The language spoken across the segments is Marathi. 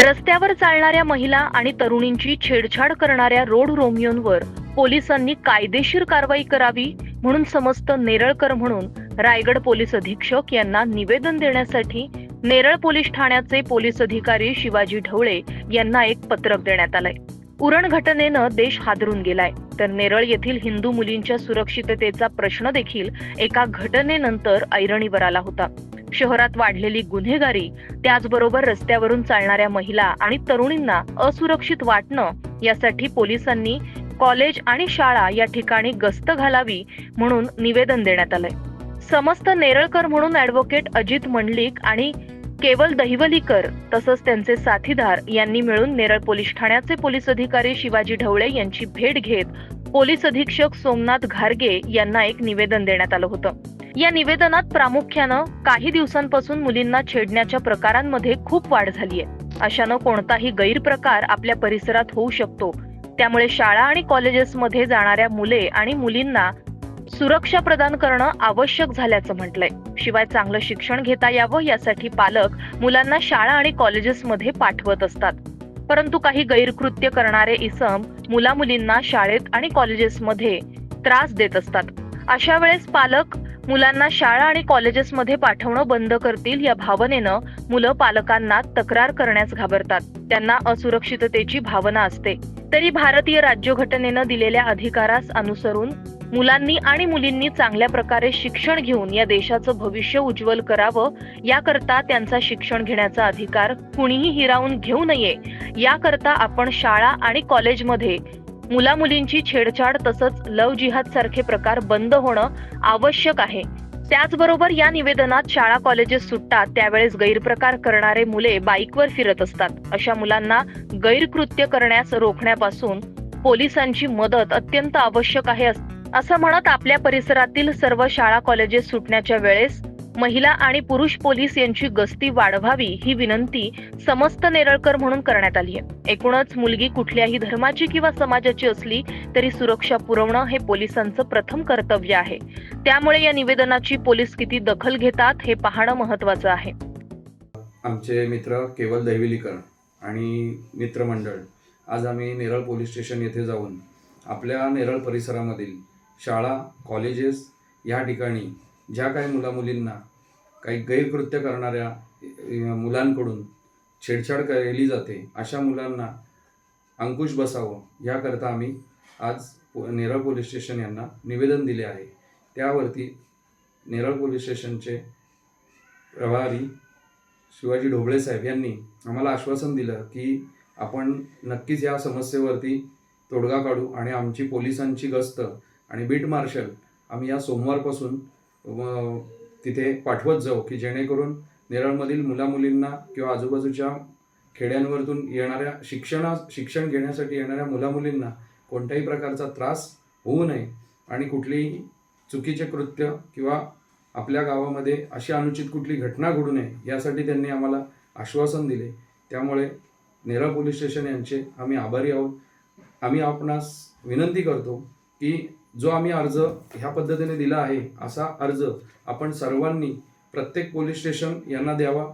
रस्त्यावर चालणाऱ्या महिला आणि तरुणींची छेडछाड करणाऱ्या रोड रोमियोंवर पोलिसांनी कायदेशीर कारवाई करावी म्हणून समस्त नेरळकर म्हणून रायगड पोलीस अधीक्षक यांना निवेदन देण्यासाठी नेरळ पोलीस ठाण्याचे पोलीस अधिकारी शिवाजी ढवळे यांना एक पत्रक देण्यात आलंय. उरण घटनेनं देश हादरून गेलाय. तर नेरळ येथील हिंदू मुलींच्या सुरक्षिततेचा प्रश्न देखील एका घटनेनंतर ऐरणीवर आला होता. शहरात वाढलेली गुन्हेगारी त्याचबरोबर रस्त्यावरून चालणाऱ्या महिला आणि तरुणींना असुरक्षित वाटणं यासाठी पोलिसांनी कॉलेज आणि शाळा या ठिकाणी गस्त घालावी म्हणून निवेदन देण्यात आलंय. समस्त नेरळकर म्हणून ऍडव्होकेट अजित मंडलिक आणि केवल दहिवलीकर तसंच त्यांचे साथीदार यांनी मिळून नेरळ पोलीस ठाण्याचे पोलीस अधिकारी शिवाजी ढवळे यांची भेट घेत पोलीस अधीक्षक सोमनाथ घारगे यांना एक निवेदन देण्यात आलं होतं. या निवेदनात प्रामुख्यानं काही दिवसांपासून मुलींना छेडण्याच्या प्रकारांमध्ये खूप वाढ झालीय. अशानं कोणताही गैरप्रकार आपल्या परिसरात होऊ शकतो. त्यामुळे शाळा आणि कॉलेजेसमध्ये जाणाऱ्या मुले आणि मुलींना सुरक्षा प्रदान करणं आवश्यक झाल्याचं म्हटलंय. शिवाय चांगलं शिक्षण घेता यावं यासाठी पालक मुलांना शाळा आणि कॉलेजेसमध्ये पाठवत असतात. परंतु काही गैरकृत्य करणारे इसम मुला मुलींना शाळेत आणि कॉलेजेसमध्ये त्रास देत असतात. अशा वेळेस पालक मुलांना शाळा आणि कॉलेजेसमध्ये पाठवणं बंद करतील या भावनेनं मुलं पालकांना तक्रार करण्यास घाबरतात. त्यांना असुरक्षिततेची भावना असते. तरी भारतीय राज्यघटनेनं दिलेल्या अधिकारास अनुसरून मुलांनी आणि मुलींनी चांगल्या प्रकारे शिक्षण घेऊन या देशाचं भविष्य उज्ज्वल करावं याकरता त्यांचा शिक्षण घेण्याचा अधिकार कुणीही हिरावून घेऊ नये. याकरता आपण शाळा आणि कॉलेजमध्ये मुला मुलींची छेडछाड तसंच लव जिहाद सारखे प्रकार बंद होणं आवश्यक आहे. त्याचबरोबर या निवेदनात शाळा कॉलेजेस सुटतात त्यावेळेस गैरप्रकार करणारे मुले बाईकवर फिरत असतात. अशा मुलांना गैरकृत्य करण्यास रोखण्यापासून पोलिसांची मदत अत्यंत आवश्यक आहे असं म्हणत आपल्या परिसरातील सर्व शाळा कॉलेजेस सुटण्याच्या वेळेस महिला आणि पुरुष पोलीस यांची गस्ती वाढवावी ही विनंती समस्त नेरळकर म्हणून करण्यात आली आहे. एकूणच मुलगी कुठल्याही धर्माची किंवा समाजाची असली तरी सुरक्षा पुरवणं हे पोलिसांचं प्रथम कर्तव्य आहे. त्यामुळे या निवेदनाची पोलीस किती दखल घेतात हे पाहणं महत्वाचं आहे. आमचे मित्र केवल दैविलीकर आणि मित्रमंडळ आज आम्ही नेरळ पोलीस स्टेशन येथे जाऊन आपल्या नेरळ परिसरामधील शाळा कॉलेजेस या ठिकाणी ज्या काही मुलामुलींना काही गैरकृत्य करणाऱ्या मुलांकडून छेडछाड केली जाते अशा मुलांना अंकुश बसावं याकरता आम्ही आज पो नेरळ पोलीस स्टेशन यांना निवेदन दिले आहे. त्यावरती नेरळ पोलीस स्टेशनचे प्रभारी शिवाजी ढोबळे साहेब यांनी आम्हाला आश्वासन दिलं की आपण नक्कीच या समस्येवरती तोडगा काढू आणि आमची पोलिसांची गस्त आणि बीट मार्शल आम्ही या सोमवारपासून तिथे पाठवत जाऊ की जेणेकरून नेरळमधील मुलामुलींना किंवा आजूबाजूच्या खेड्यांवरतून येणाऱ्या शिक्षणा शिक्षण घेण्यासाठी येणाऱ्या मुलामुलींना कोणत्याही प्रकारचा त्रास होऊ नये आणि कुठलीही चुकीचे कृत्य किंवा आपल्या गावामध्ये अशी अनुचित कुठली घटना घडू नये यासाठी त्यांनी आम्हाला आश्वासन दिले. त्यामुळे नेरळ पोलीस स्टेशन यांचे आम्ही आभारी आहोत. आम्ही आपणास विनंती करतो की जो आम्ही अर्ज ह्या पद्धतीने दिला आहे असा अर्ज आपण सर्वांनी प्रत्येक पोलीस स्टेशन यांना द्यावा.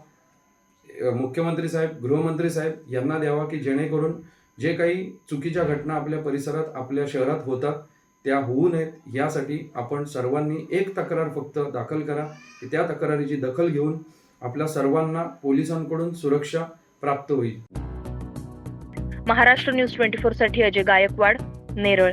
मुख्यमंत्री साहेब गृहमंत्री साहेब यांना द्यावा की जेणेकरून जे काही चुकीच्या घटना आपल्या परिसरात आपल्या शहरात होतात त्या होऊ नयेत. यासाठी आपण सर्वांनी एक तक्रार फक्त दाखल करा. की त्या तक्रारीची दखल घेऊन आपल्या सर्वांना पोलिसांकडून सुरक्षा प्राप्त होईल. महाराष्ट्र न्यूज ट्वेंटी फोरसाठी अजय गायकवाड नेरळ.